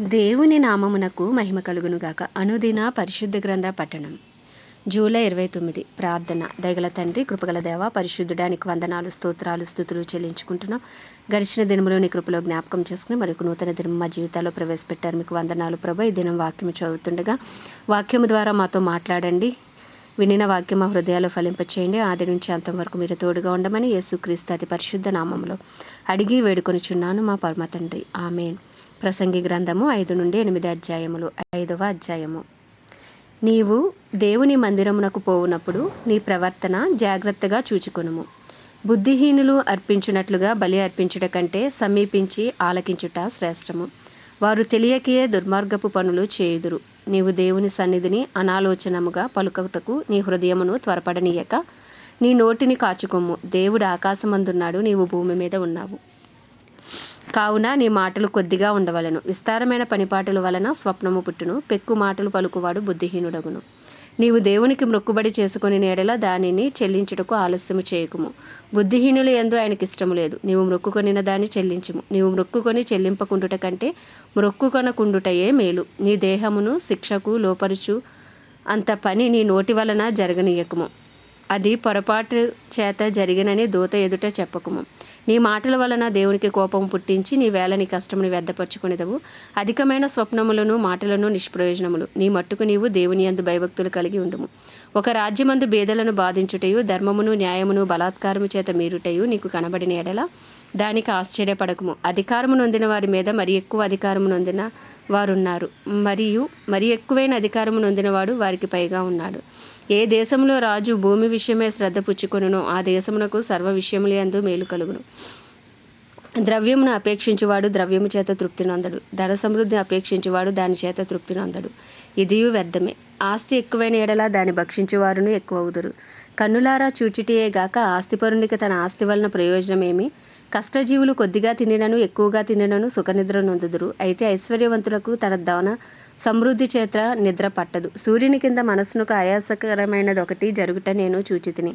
దేవుని నామమునకు మహిమ కలుగునుగాక. అనుదిన పరిశుద్ధ గ్రంథ పట్టణం. జూలై ఇరవై తొమ్మిది. ప్రార్థన. దయగల తండ్రి కృపగల దేవ పరిశుద్ధుడానికి వందనాలు స్తోత్రాలు స్థుతులు చెల్లించుకుంటున్నాం. గడిచిన దినములోని కృపలో జ్ఞాపకం చేసుకుని మరొక నూతన దినం మా జీవితాల్లో ప్రవేశపెట్టారు. మీకు వందనాలు ప్రభు. ఈ దినం వాక్యం చదువుతుండగా వాక్యము ద్వారా మాతో మాట్లాడండి. వినిన వాక్యం మా హృదయాలు ఫలింపచేయండి. ఆది నుంచి అంతం వరకు మీరు తోడుగా ఉండమని యేసుక్రీస్తు అతి పరిశుద్ధ నామంలో అడిగి వేడుకొనిచున్నాను మా పరమ తండ్రి. ఆమెన్. ప్రసంగి గ్రంథము ఐదు నుండి ఎనిమిది అధ్యాయములు. ఐదవ అధ్యాయము. నీవు దేవుని మందిరమునకు పోవునప్పుడు నీ ప్రవర్తన జాగ్రత్తగా చూచుకొనుము. బుద్ధిహీనులు అర్పించినట్లుగా బలి అర్పించుట కంటే సమీపించి ఆలకించుట శ్రేష్టము. వారు తెలియకే దుర్మార్గపు పనులు చేయుదురు. నీవు దేవుని సన్నిధిని అనాలోచనముగా పలుకటకు నీ హృదయమును త్వరపడనీయక నీ నోటిని కాచుకొమ్ము. దేవుడు ఆకాశమందున్నాడు నీవు భూమి మీద ఉన్నావు. కావున నీ మాటలు కొద్దిగా ఉండవలను. విస్తారమైన పనిపాటల వలన స్వప్నము పుట్టును. పెక్కు మాటలు పలుకువాడు బుద్ధిహీనుడగును. నీవు దేవునికి మొక్కుబడి చేసుకుని నేడల దానిని చెల్లించుటకు ఆలస్యము చేయకుము. బుద్ధిహీనులు ఎందు ఆయనకి ఇష్టము లేదు. నీవు మొక్కుకొనిన దాన్ని చెల్లించుము. నీవు మొక్కుకొని చెల్లింపకుండుట కంటే మొక్కుకొనకుండుటయే మేలు. నీ దేహమును శిక్షకు లోపరుచు. అంత పని నీ నోటి వలన జరగనీయకము. అది పొరపాటు చేత జరిగినని దూత ఎదుట చెప్పకము. నీ మాటల వలన దేవునికి కోపం పుట్టించి నీ వేళ నీ కష్టముని వ్యర్థపరచుకునేదవు. అధికమైన స్వప్నములను మాటలను నిష్ప్రయోజనములు నీ మట్టుకు నీవు దేవుని యందు భయభక్తులు కలిగి ఉండుము. ఒక రాజ్యమందు బేదలను బాధించుటయు ధర్మమును న్యాయమును బలాత్కారము చేత మీరుటయు నీకు కనబడిన ఎడల దానికి ఆశ్చర్యపడకము. అధికారము నొందిన వారి మీద మరి ఎక్కువ అధికారము నొందిన వారున్నారు. మరియు మరి ఎక్కువైన అధికారము నొందినవాడు వారికి పైగా ఉన్నాడు. ఏ దేశంలో రాజు భూమి విషయమే శ్రద్ధ పుచ్చుకొనునో ఆ దేశమునకు సర్వ విషయములు అందు మేలు కలుగును. ద్రవ్యమును అపేక్షించువాడు ద్రవ్యము చేత తృప్తి నొందడు. ధన సమృద్ధి అపేక్షించువాడు దాని చేత తృప్తి నొందడు. ఇదియు వ్యర్థమే. ఆస్తి ఎక్కువైన ఎడలా దాన్ని భక్షించువారును ఎక్కువవుదురు. కన్నులారా చూచిటియే గాక ఆస్తిపరునికి తన ఆస్తి వలన ప్రయోజనమేమి? కష్టజీవులు కొద్దిగా తినినను ఎక్కువగా తినినను సుఖనిద్ర నొందుదురు. అయితే ఐశ్వర్యవంతులకు తన ధన సమృద్ధి చేత నిద్ర పట్టదు. సూర్యుని కింద మనస్సునకు ఆయాసకరమైనది ఒకటి జరుగుట నేను చూచితిని.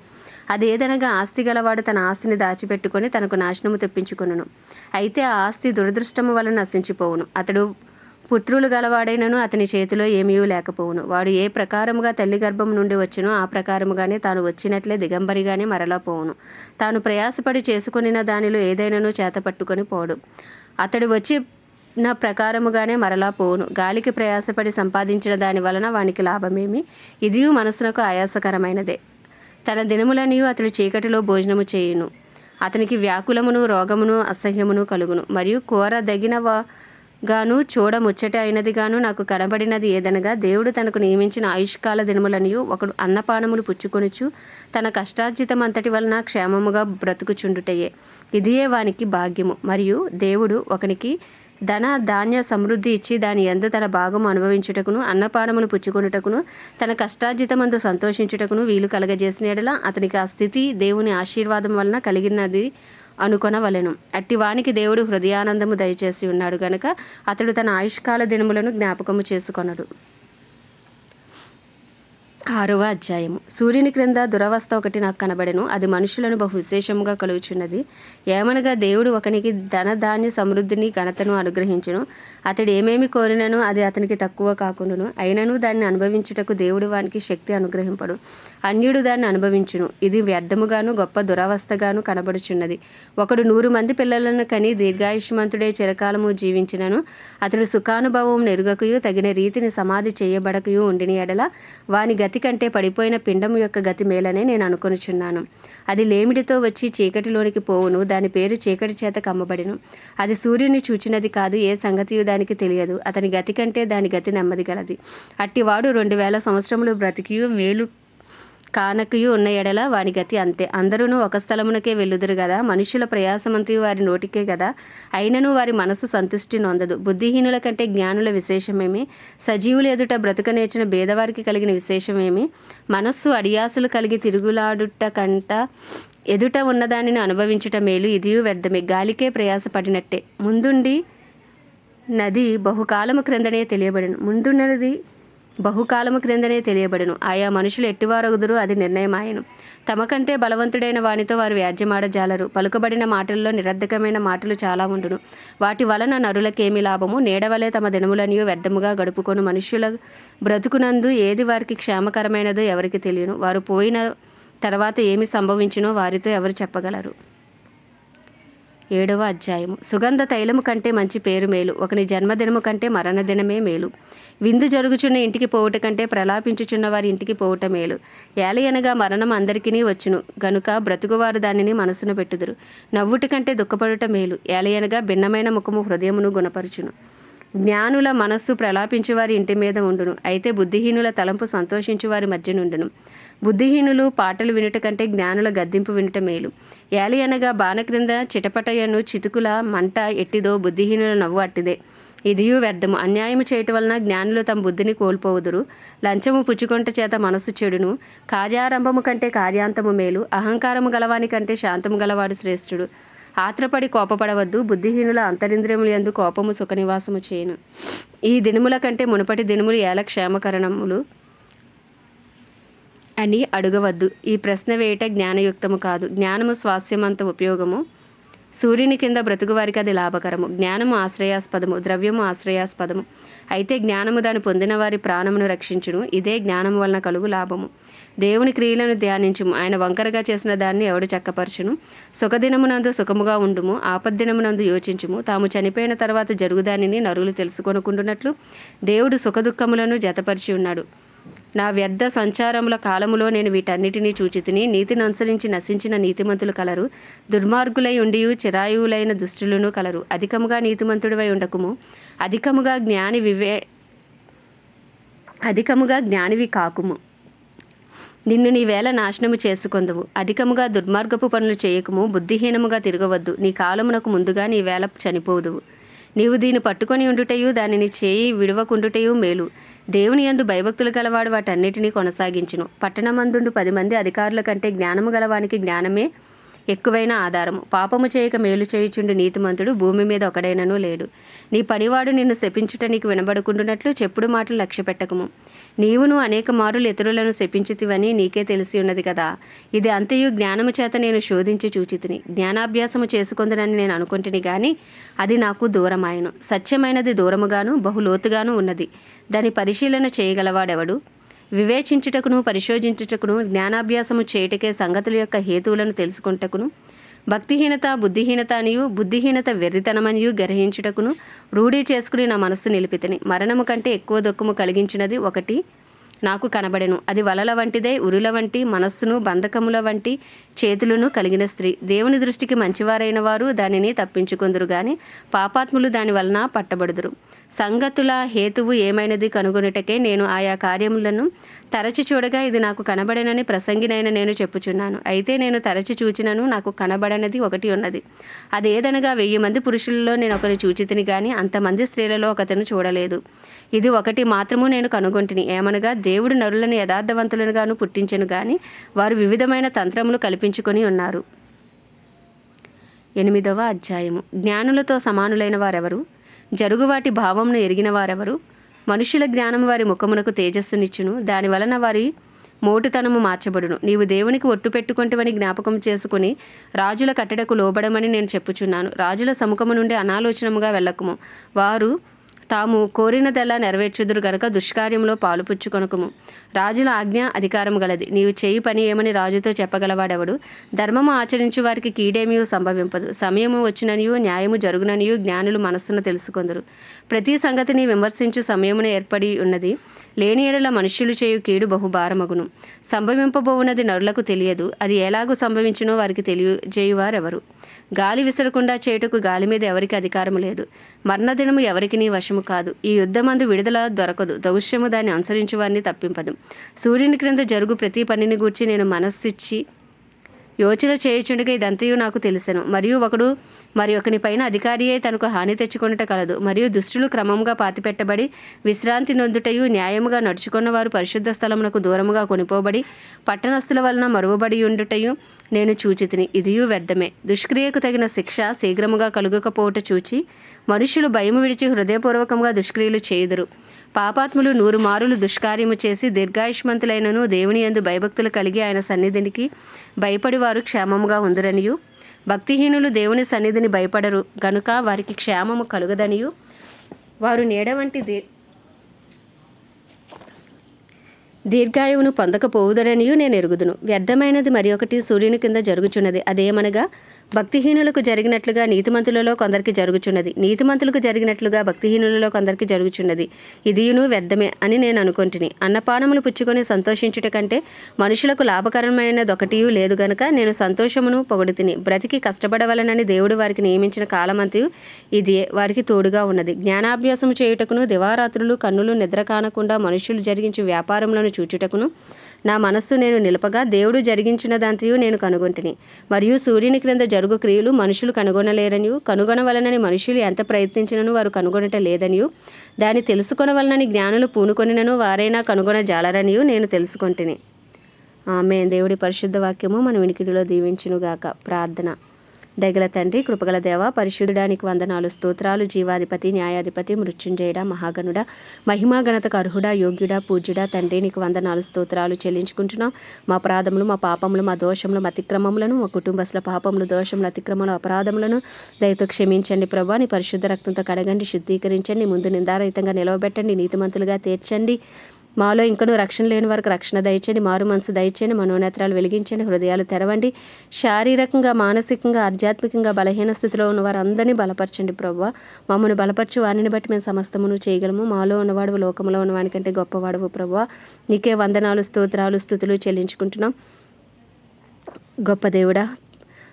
అదేదనగా ఆస్తి గలవాడు తన ఆస్తిని దాచిపెట్టుకొని తనకు నాశనము తెప్పించుకొనును. అయితే ఆ ఆస్తి దురదృష్టము వలన నశించిపోవును. అతడు పుత్రులు గలవాడైనను అతని చేతిలో ఏమీ లేకపోవును. వాడు ఏ ప్రకారముగా తల్లి గర్భం నుండి వచ్చినో ఆ ప్రకారముగానే తాను వచ్చినట్లే దిగంబరిగానే మరలా పోవును. తాను ప్రయాసపడి చేసుకునిన దానిలో ఏదైనాను చేత పట్టుకొని పోడు. అతడు వచ్చి నా ప్రకారముగానే మరలా పోవును. గాలికి ప్రయాసపడి సంపాదించిన దాని వలన వానికి లాభమేమి? ఇది మనసునకు ఆయాసకరమైనదే. తన దినములనియు అతడు చీకటిలో భోజనము చేయును. అతనికి వ్యాకులమును రోగమును అసహ్యమును కలుగును. మరియు కోర దగినవ గాను చూడ ముచ్చట అయినది గాను నాకు కనబడినది ఏదనగా దేవుడు తనకు నియమించిన ఆయుష్కాల దినములనియు ఒకడు అన్నపానములు పుచ్చుకొనుచు తన కష్టార్జితం అంతటి వలన క్షేమముగా బ్రతుకుచుండుటయే. ఇదియే వానికి భాగ్యము. మరియు దేవుడు ఒకనికి ధన ధాన్య సమృద్ధి ఇచ్చి దాని ఎందు తన భాగం అనుభవించుటకును అన్నపానములు పుచ్చుకొనుటకును తన కష్టార్జితమందు సంతోషించుటకును వీలు కలగజేసిన ఎడల అతనికి ఆ స్థితి దేవుని ఆశీర్వాదం వలన కలిగినది అనుకొనవలెను. అట్టివానికి దేవుడు హృదయానందము దయచేసి ఉన్నాడు గనుక అతడు తన ఆయుష్కాల దినములను జ్ఞాపకము చేసుకొనడు. ఆరవ అధ్యాయము. సూర్యుని క్రింద దురవస్థ ఒకటి నాకు కనబడెను. అది మనుషులను బహు విశేషముగా కలుగుచున్నది. ఏమనగా దేవుడు ఒకనికి ధన ధాన్య సమృద్ధిని ఘనతను అనుగ్రహించును. అతడు ఏమేమి కోరినను అది అతనికి తక్కువ కాకుండాను. అయినను దాన్ని అనుభవించుటకు దేవుడు వానికి శక్తి అనుగ్రహింపడు. అన్యుడు దాన్ని అనుభవించును. ఇది వ్యర్థముగాను గొప్ప దురవస్థగాను కనబడుచున్నది. ఒకడు నూరు మంది పిల్లలను కని దీర్ఘాయుష్మంతుడే చిరకాలము జీవించినను. అతడు సుఖానుభవం నెరుగకయు తగిన రీతిని సమాధి చేయబడకయు ఉండిన ఎడల వాని గతి కంటే పడిపోయిన పిండం యొక్క గతి మేలనే నేను అనుకొనుచున్నాను. అది లేమిడితో వచ్చి చీకటిలోనికి పోవును దాని పేరు చీకటి చేత కమ్మబడిను. అది సూర్యుని చూచినది కాదు ఏ సంగతియు దానికి తెలియదు. అతని గతి కంటే దాని గతి నెమ్మది గలది. అట్టివాడు రెండు వేల సంవత్సరములు బ్రతికి మేలు కానకయు ఉన్న ఎడల వాని గతి అంతే. అందరూ ఒక స్థలమునకే వెళ్ళుదురు కదా మనుషుల ప్రయాసమంతయు వారి నోటికే కదా అయినను వారి మనసు సంతుష్టి నొందదు. బుద్ధిహీనుల కంటే జ్ఞానుల విశేషమేమి? సజీవులు ఎదుట బ్రతుక నేర్చిన భేదవారికి కలిగిన విశేషమేమి? మనస్సు అడియాసులు కలిగి తిరుగులాడుట కంట ఎదుట ఉన్నదానిని అనుభవించుట మేలు ఇదియు వ్యర్థమే. గాలికే ప్రయాసపడినట్టే. ముందుండి నది బహుకాలము క్రిందనే తెలియబడిన. ముందున్నది బహుకాలము క్రిందనే తెలియబడును. ఆయా మనుషులు ఎట్టివారగుదురు అది నిర్ణయమాయను. తమ కంటే బలవంతుడైన వానితో వారు వ్యాజ్యమాడజాలరు. పలుకబడిన మాటల్లో నిరర్ధకమైన మాటలు చాలా ఉండును. వాటి వలన నరులకేమి లాభము? నేడవలే తమ దినములనియు వ్యర్థముగా గడుపుకొని మనుష్యుల బ్రతుకునందు ఏది వారికి క్షేమకరమైనదో ఎవరికి తెలియను. వారు పోయిన తర్వాత ఏమి సంభవించినో వారితో ఎవరు చెప్పగలరు? ఏడవ అధ్యాయము. సుగంధ తైలము కంటే మంచి పేరు మేలు. ఒకని జన్మదినము కంటే మరణదినమే మేలు. విందు జరుగుచున్న ఇంటికి పోవుట కంటే ప్రలాపించుచున్న వారి ఇంటికి పోవుట మేలు. ఏలయనగా మరణం అందరికీ వచ్చును. గనుక బ్రతుకువారు దానిని మనసున పెట్టుదురు. నవ్వుట కంటే దుఃఖపడుట మేలు. ఏలయనగా భిన్నమైన ముఖము హృదయమును గుణపరుచును. జ్ఞానుల మనస్సు ప్రలాపించు వారి ఇంటి మీద ఉండును. అయితే బుద్ధిహీనుల తలంపు సంతోషించు వారి మధ్య నుండును. బుద్ధిహీనులు పాటలు వినుట కంటే జ్ఞానుల గద్దింపు వినుట మేలు. ఏలి అనగా బాణ క్రింద చిటపటయను చితుకుల మంట ఎట్టిదో బుద్ధిహీనుల నవ్వు అట్టిదే. ఇదియు వ్యర్థము. అన్యాయము చేయటం వలన జ్ఞానులు తమ బుద్ధిని కోల్పోవుదురు. లంచము పుచ్చుకొంట చేత మనస్సు చెడును. కార్యారంభము కంటే కార్యాంతము మేలు. అహంకారము గలవాని కంటే శాంతము గలవాడు శ్రేష్ఠుడు. ఆత్రపడి కోపపడవద్దు. బుద్ధిహీనుల అంతరింద్రియములు ఎందు కోపము సుఖనివాసము చేయను. ఈ దినముల కంటే మునుపటి దినములు ఏల క్షేమకరణములు. అని అడగవద్దు. ఈ ప్రశ్న వేయట జ్ఞానయుక్తము కాదు. జ్ఞానము స్వాస్యమంత ఉపయోగము. సూర్యుని కింద బ్రతుకు వారికి అది లాభకరము. జ్ఞానము ఆశ్రయాస్పదము. ద్రవ్యము ఆశ్రయాస్పదము. అయితే జ్ఞానము దాని పొందిన వారి ప్రాణమును రక్షించును. ఇదే జ్ఞానము వలన కలుగు లాభము. దేవుని క్రియలను ధ్యానించుము. ఆయన వంకరగా చేసిన దాన్ని ఎవడు చక్కపరచును? సుఖదినమునందు సుఖముగా ఉండుము. ఆపద్దినమునందు యోచించుము. తాము చనిపోయిన తర్వాత జరుగుదానిని నరులు తెలుసుకొనుకుంటున్నట్లు దేవుడు సుఖదుఖములను జతపరిచి ఉన్నాడు. నా వ్యర్థ సంచారముల కాలములో నేను వీటన్నిటినీ చూచితిని నీతిని అనుసరించి నశించిన నీతిమంతులు కలరు. దుర్మార్గులై ఉండియు చిరాయువులైన దుష్టులను కలరు. అధికముగా నీతిమంతుడివై ఉండకుము. అధికముగా జ్ఞాని వివే అధికముగా జ్ఞానివి కాకుము. నిన్ను నీ వేళ నాశనము చేసుకొందువు. అధికముగా దుర్మార్గపు పనులు చేయకము. బుద్ధిహీనముగా తిరగవద్దు. నీ కాలమునకు ముందుగా నీ వేళ చనిపోదువు. నీవు దీన్ని పట్టుకొని ఉండుటయు దానిని చేయి విడవకుండుటయు మేలు. దేవుని యందు భయభక్తులు గలవాడు వాటన్నిటినీ కొనసాగించును. పట్టణమందుండు పది మంది అధికారుల కంటే జ్ఞానము గలవానికి జ్ఞానమే ఎక్కువైన ఆధారము. పాపము చేయక మేలు చేయుచుండు నీతిమంతుడు భూమి మీద ఒకడైనను లేడు. నీ పనివాడు నిన్ను శపించుట నీకు వినబడుకుంటున్నట్లు చెప్పుడు మాటలు లక్ష్య పెట్టకము. నీవును అనేక మారులు ఇతరులను శపించితివని నీకే తెలిసి ఉన్నది కదా. ఇది అంతయు జ్ఞానము చేత నేను శోధించి చూచితిని. జ్ఞానాభ్యాసము చేసుకుందనని నేను అనుకుంటుని కానీ అది నాకు దూరమాయను. సత్యమైనది దూరముగాను బహులోతుగాను ఉన్నది. దాని పరిశీలన చేయగలవాడెవడు? వివేచించుటకును పరిశోధించుటకును జ్ఞానాభ్యాసము చేయుటకే సంగతుల యొక్క హేతువులను తెలుసుకుంటకును భక్తిహీనత బుద్ధిహీనత అనియు బుద్ధిహీనత వెర్రితనమనియు గ్రహించుటకును రూఢీ చేసుకుని నా మనస్సు నిలిపితని. మరణము కంటే ఎక్కువ దుఃఖము కలిగించినది ఒకటి నాకు కనబడెను. అది వలల వంటిదే ఉరుల వంటి మనస్సును బంధకముల వంటి చేతులను కలిగిన స్త్రీ. దేవుని దృష్టికి మంచివారైన వారు దానిని తప్పించుకుందరు గాని పాపాత్ములు దాని వలన పట్టబడుదురు. సంగతుల హేతువు ఏమైనది కనుగొనుటకే నేను ఆయా కార్యములను తరచి చూడగా ఇది నాకు కనబడనని ప్రసంగినైన నేను చెప్పుచున్నాను. అయితే నేను తరచి చూచినను నాకు కనబడనది ఒకటి ఉన్నది. అదేదనగా వెయ్యి మంది పురుషులలో నేను ఒకరిని చూచితిని కానీ అంతమంది స్త్రీలలో ఒకతను చూడలేదు. ఇది ఒకటి మాత్రము నేను కనుగొంటిని. ఏమనగా దేవుడు నరులను యథార్థవంతులనుగాను పుట్టించను కానీ వారు వివిధమైన తంత్రములు కల్పించుకొని ఉన్నారు. ఎనిమిదవ అధ్యాయము. జ్ఞానులతో సమానులైన వారెవరు? జరుగువాటి భావంను ఎరిగిన వారెవరు? మనుషుల జ్ఞానం వారి ముఖమునకు తేజస్సునిచ్చును. దాని వలన వారి మోటుతనము మార్చబడును. నీవు దేవునికి ఒట్టు పెట్టుకుంటవని జ్ఞాపకం చేసుకుని రాజుల కట్టడకు లోబడమని నేను చెప్పుచున్నాను. రాజుల సముఖము నుండి అనాలోచనముగా వెళ్ళకము. వారు తాము కోరినదెల్లా నెరవేర్చుదురు గనుక దుష్కార్యంలో పాలుపుచ్చుకొనకము. రాజుల ఆజ్ఞ అధికారము గలది. నీవు చేయి పని ఏమని రాజుతో చెప్పగలవాడెవడు? ధర్మము ఆచరించు వారికి కీడేమియు సంభవింపదు. సమయము వచ్చిననియు న్యాయము జరుగుననియు జ్ఞానులు మనస్సును తెలుసుకొందరు. ప్రతి సంగతిని విమర్శించు సమయమున ఏర్పడి ఉన్నది. లేని ఎడల మనుష్యులు చేయు కీడు బహుభారమగును. సంభవింపబోవున్నది నరులకు తెలియదు. అది ఎలాగూ సంభవించునో వారికి తెలియజేయువారెవరు? గాలి విసరకుండా చేయుటకు గాలి మీద ఎవరికి అధికారం లేదు. మరణదినము ఎవరికి నీ వశము కాదు. ఈ యుద్ధమందు విడుదల దొరకదు. దౌశ్యము దాన్ని అనుసరించు వారిని తప్పింపదు. సూర్యుని క్రింద జరుగు ప్రతి పనిని గూర్చి నేను మనస్సిచ్చి యోచన చేయుచుండగా ఇదంతయు నాకు తెలిసెను. మరియు ఒకడు మరి ఒకని పైన అధికారియే తనకు హాని తెచ్చుకొనుట కలదు. మరియు దుష్టులు క్రమంగా పాతిపెట్టబడి విశ్రాంతి నొందుటయు న్యాయముగా నడుచుకున్న వారు పరిశుద్ధ స్థలమునకు దూరముగా కొనిపోబడి పట్టణస్థుల వలన మరువబడి ఉండుటయు నేను చూచితిని. ఇదియు వ్యర్థమే. దుష్క్రియకు తగిన శిక్ష శీఘ్రముగా కలుగకపోవుట చూచి మనుషులు భయము విడిచి హృదయపూర్వకంగా దుష్క్రియలు చేయుదురు. పాపాత్ములు నూరు మారులు దుష్కార్యము చేసి దీర్ఘాయుష్మంతులైనను దేవుని యందు భయభక్తులు కలిగి ఆయన సన్నిధినికి భయపడి వారు క్షేమముగా ఉందరనియు. భక్తిహీనులు దేవుని సన్నిధిని భయపడరు గనుక వారికి క్షేమము కలుగదనియు. వారు నీడ వంటి దే దీర్ఘాయువును పొందకపోవుదరనియు నేను ఎరుగుదును. వ్యర్థమైనది మరి ఒకటి సూర్యుని కింద జరుగుచున్నది అదేమనగా భక్తిహీనులకు జరిగినట్లుగా నీతిమంతులలో కొందరికి జరుగుచున్నది. నీతిమంతులకు జరిగినట్లుగా భక్తిహీనులలో కొందరికి జరుగుచున్నది. ఇదియును వ్యర్థమే అని నేను అనుకుంటుని. అన్నపానములు పుచ్చుకొని సంతోషించుట కంటే మనుషులకు లాభకరమైనదొకటియు లేదు గనుక నేను సంతోషమును పొగడుతిని. బ్రతికి కష్టపడవలనని దేవుడు వారికి నియమించిన కాలమంతయు ఇదియే వారికి తోడుగా ఉన్నది. జ్ఞానాభ్యాసము చేయుటకును దివారాత్రులు కన్నులు నిద్ర కానకుండా మనుషులు జరిగించు వ్యాపారములను చూచుటకును నా మనస్సు నేను నిలపగా దేవుడు జరిగించిన దాంతియు నేను కనుగొంటిని. మరియు సూర్యుని క్రింద జరుగు క్రియలు మనుషులు కనుగొనలేరనియు కనుగొనవలనని మనుషులు ఎంత ప్రయత్నించినను వారు కనుగొనట లేదనియు దాన్ని తెలుసుకొనవలనని జ్ఞానులు పూనుకొనినను వారైనా కనుగొన జాలరనియు నేను తెలుసుకొంటిని. ఆమె దేవుడి పరిశుద్ధ వాక్యము మన వినికిడిలో దీవించునుగాక. ప్రార్థన. దగల తండ్రి కృపగల దేవ పరిశుద్ధుడానికి వందనాలు స్తోత్రాలు జీవాధిపతి న్యాయాధిపతి మృత్యుంజయుడ మహాగణుడ మహిమా గణతకు అర్హుడా యోగ్యుడ పూజ్యుడ తండ్రి నీకు వందనాలు స్తోత్రాలు చెల్లించుకుంటున్నాం. మా ప్రాధములు మా పాపములు మా దోషములు మా అతిక్రమములను మా కుటుంబస్తుల పాపములు దోషములు అతిక్రమములు అపరాధములను దయతో క్షమించండి ప్రభా. నీ పరిశుద్ధ రక్తంతో కడగండి శుద్ధీకరించండి ముందు నిందారహితంగా నిలవబెట్టండి నీతిమంతులుగా తీర్చండి. మాలో ఇంకనూ రక్షణ లేని వారికి రక్షణ దయచేయండి మారు మనసు దయచేయండి మనోనేత్రాలు వెలిగించండి హృదయాలు తెరవండి. శారీరకంగా మానసికంగా ఆధ్యాత్మికంగా బలహీన స్థితిలో ఉన్న వారందరినీ బలపరచండి ప్రభు మమ్మల్ని బలపరచు వారిని బట్టి మేము సమస్తమును చేయగలము. మాలో ఉన్నవాడు లోకంలో ఉన్నవానికంటే గొప్పవాడవు ప్రభు నీకే వందనాలు స్తోత్రాలు స్థుతులు చెల్లించుకుంటున్నాం. గొప్ప దేవుడా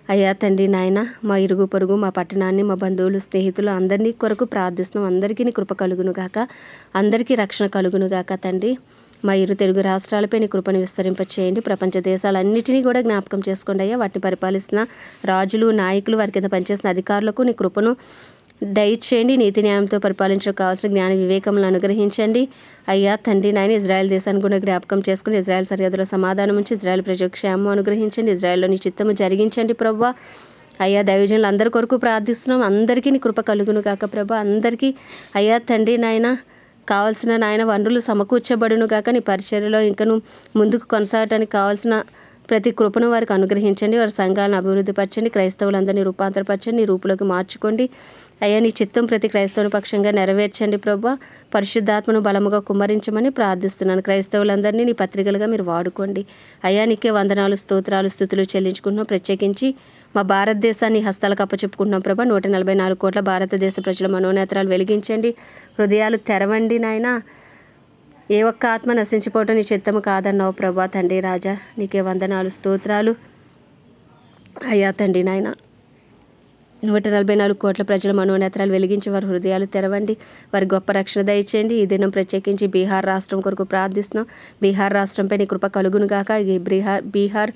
అయ్యా తండ్రి నాయన మా ఇరుగు పొరుగు మా పట్టణాన్ని మా బంధువులు స్నేహితులు అందరినీ కొరకు ప్రార్థిస్తున్నాం. అందరికీ నీ కృప కలుగునుగాక అందరికీ రక్షణ కలుగునుగాక తండ్రి. మా ఇరు తెలుగు రాష్ట్రాలపై నీ కృపను విస్తరింపచేయండి. ప్రపంచ దేశాలన్నిటినీ కూడా జ్ఞాపకం చేసుకోండి అయ్యా. వాటిని పరిపాలిస్తున్న రాజులు నాయకులు వారి కింద పనిచేసిన అధికారులకు నీ కృపను దయచేయండి నీతి న్యాయంతో పరిపాలించడం కావాల్సిన జ్ఞాన వివేకములను అనుగ్రహించండి. అయ్యా తండ్రి నాయన ఇజ్రాయెల్ దేశాన్ని కూడా జ్ఞాపకం చేసుకుని ఇజ్రాయెల్ సరిహద్దులో సమాధానం ఉంచి ఇజ్రాయెల్ ప్రజల క్షేమం అనుగ్రహించండి ఇజ్రాయెల్లోని చిత్తము జరిగించండి ప్రభా అయ్యా దైవజనులు అందరి కొరకు ప్రార్థిస్తున్నాం. అందరికీ నీ కృప కలుగును కాక ప్రభా. అందరికీ అయ్యా తండ్రి నాయన కావాల్సిన నాయన వనరులు సమకూర్చబడును కాక నీ పరిచర్యలో ఇంకను ముందుకు కొనసాగడానికి కావాల్సిన ప్రతి కృపను వారికి అనుగ్రహించండి. వారి సంఘాలను అభివృద్ధిపరచండి. క్రైస్తవులందరినీ రూపాంతరపరచండి. రూపులోకి మార్చుకోండి. అయ్యా నీ చిత్తం ప్రతి క్రైస్తవుని పక్షంగా నెరవేర్చండి ప్రభా. పరిశుద్ధాత్మను బలముగా కుమ్మరించమని ప్రార్థిస్తున్నాను. క్రైస్తవులందరినీ నీ పత్రికలుగా మీరు వాడుకోండి. అయ్యా నీకే వందనాలు స్తోత్రాలు స్థుతులు చెల్లించుకుంటున్నాం. ప్రత్యేకించి మా భారతదేశాన్ని హస్తాలకు అప్పచెప్పుకుంటున్నాం ప్రభా. నూట నలభై నాలుగు కోట్ల భారతదేశ ప్రజల మనోనేత్రాలు వెలిగించండి. హృదయాలు తెరవండి నాయన. ఏ ఒక్క ఆత్మ నశించిపోవటం నీ చిత్తము కాదన్నావు ప్రభా తండ్రి రాజా. నీకే వందనాలు స్తోత్రాలు. అయ్యా తండ్రి నాయన. నూట నలభై నాలుగు కోట్ల ప్రజల మనోనేత్రాలు వెలిగించి వారి హృదయాలు తెరవండి. వారి గొప్ప రక్షణ దయచేయండి. ఈ దినం ప్రత్యేకించి బీహార్ రాష్ట్రం కొరకు ప్రార్థిస్తున్నాం. బీహార్ రాష్ట్రంపై నీ కృప కలుగును గాక. ఈ బీహార్ బీహార్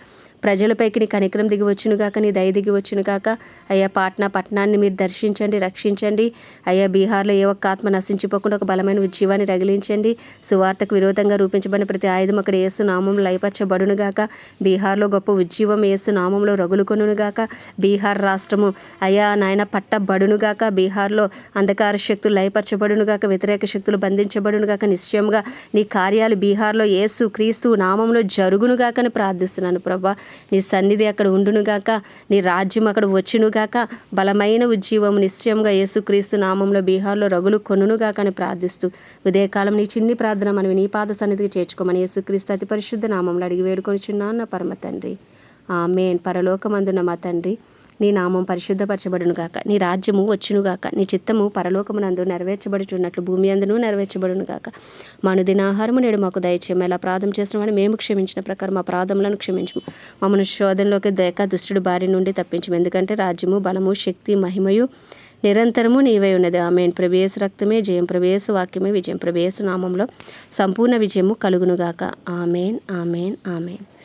ప్రజలపైకి నీ కనికరం దిగి వచ్చును కాక నీ దయ దిగి వచ్చును కాక అయ్యా పాట్నా పట్టణాన్ని మీరు దర్శించండి రక్షించండి. అయ్యా బీహార్లో ఏ ఒక్క ఆత్మ నశించిపోకుండా ఒక బలమైన ఉజ్జీవాన్ని రగిలించండి. సువార్తకు విరోధంగా రూపించబడిన ప్రతి ఆయుధం అక్కడ ఏసు నామంలో లయపరచబడును గాక. బీహార్లో గొప్ప ఉజ్జీవం ఏసు నామంలో రగులుకొనును గాక. బీహార్ రాష్ట్రము అయ్యా నాయన పట్టబడును గాక. బీహార్లో అంధకార శక్తులు లయపరచబడును గాక వ్యతిరేక శక్తులు బంధించబడును గాక. నిశ్చయంగా నీ కార్యాలు బీహార్లో ఏసు క్రీస్తు నామంలో జరుగును గాకని ప్రార్థిస్తున్నాను ప్రభా. నీ సన్నిధి అక్కడ ఉండునుగాక నీ రాజ్యం అక్కడ వచ్చునుగాక బలమైన ఉజ్జీవం నిశ్చయంగా యేసుక్రీస్తు నామంలో బీహార్లో రగులు కొనుగాక అని ప్రార్థిస్తూ ఉదయకాలం నీ చిన్ని ప్రార్థన మనం నీ పాద సన్నిధికి చేర్చుకోమని యేసుక్రీస్తు అతి పరిశుద్ధ నామంలో అడిగి వేడుకొనిచున్నాను చిన్నాన్న పరమ తండ్రి. ఆమెన్. పరలోకమందున మా తండ్రి. నీ నామం పరిశుద్ధపరచబడును గాక. నీ రాజ్యము వచ్చును గాక. నీ చిత్తము పరలోకమునందు నెరవేర్చబడుచున్నట్లు భూమి అందును నెరవేర్చబడును గాక. మను దినాహారము నేడు మాకు దయచేయము ఎలా ప్రార్థన చేసిన వాడిని మేము క్షమించిన ప్రకారం మా ప్రాధములను క్షమించము. మమ్మను శోధనలోకి దయక దుష్టుడు బారి నుండి తప్పించము. ఎందుకంటే రాజ్యము బలము శక్తి మహిమయు నిరంతరము నీవై ఉన్నది. ఆమెన్. ప్రవేశ రక్తమే జయం. ప్రవేశ వాక్యమే విజయం. ప్రవేశ నామంలో సంపూర్ణ విజయము కలుగునుగాక ఆమెన్. ఆమెన్. ఆమెన్.